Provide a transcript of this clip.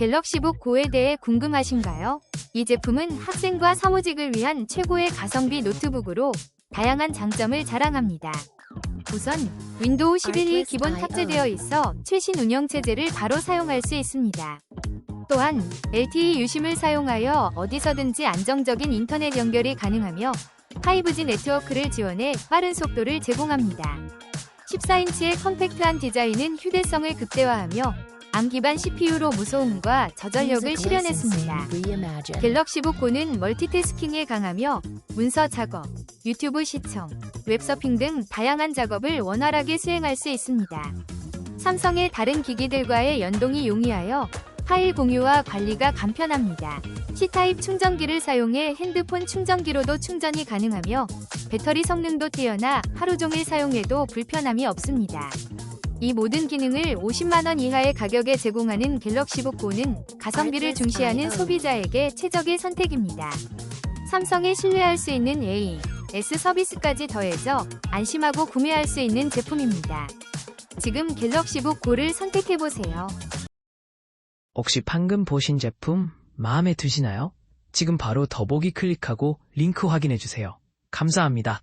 갤럭시북 고에 대해 궁금하신가요? 이 제품은 학생과 사무직을 위한 최고의 가성비 노트북으로 다양한 장점을 자랑합니다. 우선 윈도우 11이 기본 탑재되어 있어 최신 운영체제를 바로 사용할 수 있습니다. 또한 LTE 유심을 사용하여 어디서든지 안정적인 인터넷 연결이 가능하며 5G 네트워크를 지원해 빠른 속도를 제공합니다. 14인치의 컴팩트한 디자인은 휴대성을 극대화하며 암 기반 CPU로 무소음과 저전력을 실현했습니다. 갤럭시북 고는 멀티태스킹에 강하며 문서 작업, 유튜브 시청, 웹서핑 등 다양한 작업을 원활하게 수행할 수 있습니다. 삼성의 다른 기기들과의 연동이 용이하여 파일 공유와 관리가 간편합니다. C타입 충전기를 사용해 핸드폰 충전기로도 충전이 가능하며 배터리 성능도 뛰어나 하루 종일 사용해도 불편함이 없습니다. 이 모든 기능을 50만원 이하의 가격에 제공하는 갤럭시 북 고는 가성비를 중시하는 소비자에게 최적의 선택입니다. 삼성에 신뢰할 수 있는 A, S 서비스까지 더해져 안심하고 구매할 수 있는 제품입니다. 지금 갤럭시북 고를 선택해보세요. 혹시 방금 보신 제품 마음에 드시나요? 지금 바로 더보기 클릭하고 링크 확인해주세요. 감사합니다.